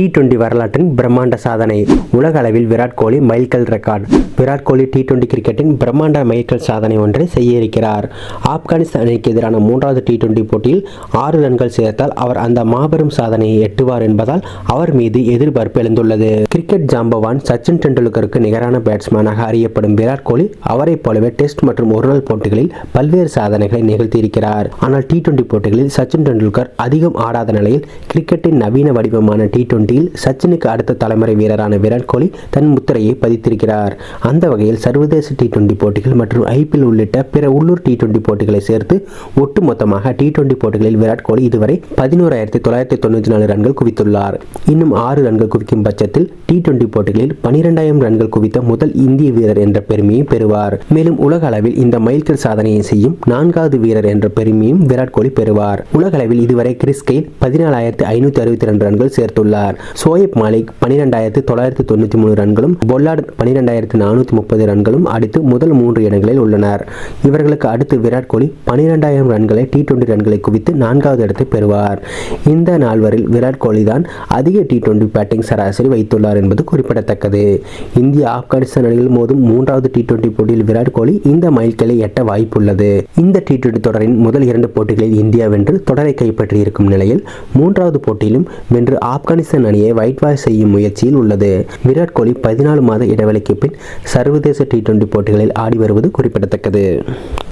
T twenty வரலாற்றின் பிரம்மாண்ட சாதனை. உலக அளவில் விராட் கோலி மைல்கல் record. Virat Kohli T twenty கிரிக்கெட்டின் பிரம்மாண்ட மைல்கல் சாதனை ஒன்றை செய்ய இருக்கிறார் ஆப்கானிஸ்தான் அணிக்கு எதிரான மூன்றாவது டி டுவெண்டி போட்டியில் ஆறு ரன்கள் சேர்த்தால் அவர் அந்த மாபெரும் சாதனையை எட்டுவார் என்பதால் அவர் மீது எதிர்பார்ப்பு எழுந்துள்ளது. கிரிக்கெட் ஜாம்பவான் சச்சின் டெண்டுல்கருக்கு நிகரான பேட்ஸ்மேனாக அறியப்படும் விராட் கோலி அவரைப் போலவே டெஸ்ட் மற்றும் ஒருநாள் போட்டிகளில் பல்வேறு சாதனைகளை நிகழ்த்தியிருக்கிறார். ஆனால் டி டுவெண்டி போட்டிகளில் சச்சின் டெண்டுல்கர் அதிகம் ஆடாத நிலையில் கிரிக்கெட்டின் நவீன வடிவமான டி போட்டியில் சச்சினுக்கு அடுத்த தலைமுறை வீரரான விராட் கோலி தன் முத்திரையை பதித்திருக்கிறார். அந்த வகையில் சர்வதேச டி டுவெண்டி போட்டிகள் மற்றும் ஐபிஎல் உள்ளிட்ட பிற உள்ளூர் டி டுவெண்டி போட்டிகளை சேர்த்து ஒட்டுமொத்தமாக டி டுவெண்டி போட்டிகளில் விராட் கோலி இதுவரை பதினோராயிரத்தி தொள்ளாயிரத்தி தொண்ணூற்றி நாலு ரன்கள் குவித்துள்ளார். இன்னும் ஆறு ரன்கள் குவிக்கும் பட்சத்தில் டி டுவெண்டி போட்டிகளில் பனிரெண்டாயிரம் ரன்கள் குவித்த முதல் இந்திய வீரர் என்ற பெருமையை பெறுவார். மேலும் உலக அளவில் இந்த மைல்கல் சாதனையை செய்யும் நான்காவது வீரர் என்ற பெருமையும் விராட் கோலி பெறுவார். உலகளவில் இதுவரை கிறிஸ் கெயில் பதினாலாயிரத்தி ஐநூற்றி அறுபத்தி ரெண்டு ரன்கள் சேர்த்துள்ளார். சோயப் மாலிக் பனிரெண்டாயிரத்து தொள்ளாயிரத்து தொண்ணூற்றி மூணு ரன்களும் பொல்லார்ட் பனிரெண்டாயிரத்து நானூற்றி முப்பது ரன்களும் அடித்து முதல் மூன்று இடங்களில் உள்ளனர். இவர்களுக்கு அடுத்து விராட் கோலி பனிரெண்டாயிரம் ரன்களை டி டுவெண்டி ரன்களை குவித்து நான்காவது இடத்தை பெறுவார். இந்த நால்வரில் விராட் கோலி தான் அதிக டி டுவெண்டி பேட்டிங் சராசரி வைத்துள்ளார் என்பது குறிப்பிடத்தக்கது. இந்தியா ஆப்கானிஸ்தான் அணியில் மோதும் மூன்றாவது டி டுவெண்டி போட்டியில் விராட் கோலி இந்த மைல்கல்லை எட்ட வாய்ப்புள்ளது. இந்த டி டுவெண்டி தொடரின் முதல் இரண்டு போட்டிகளில் இந்தியா வென்று தொடரை கைப்பற்றியிருக்கும் நிலையில் மூன்றாவது போட்டியிலும் வென்று ஆப்கானிஸ்தான் அணியை ஒயிட் வாஷ் செய்யும் முயற்சியில் உள்ளது. விராட் கோலி பதினாலு மாத இடைவெளிக்கு பின் சர்வதேச டி டுவெண்டி போட்டிகளில் ஆடி வருவது குறிப்பிடத்தக்கது.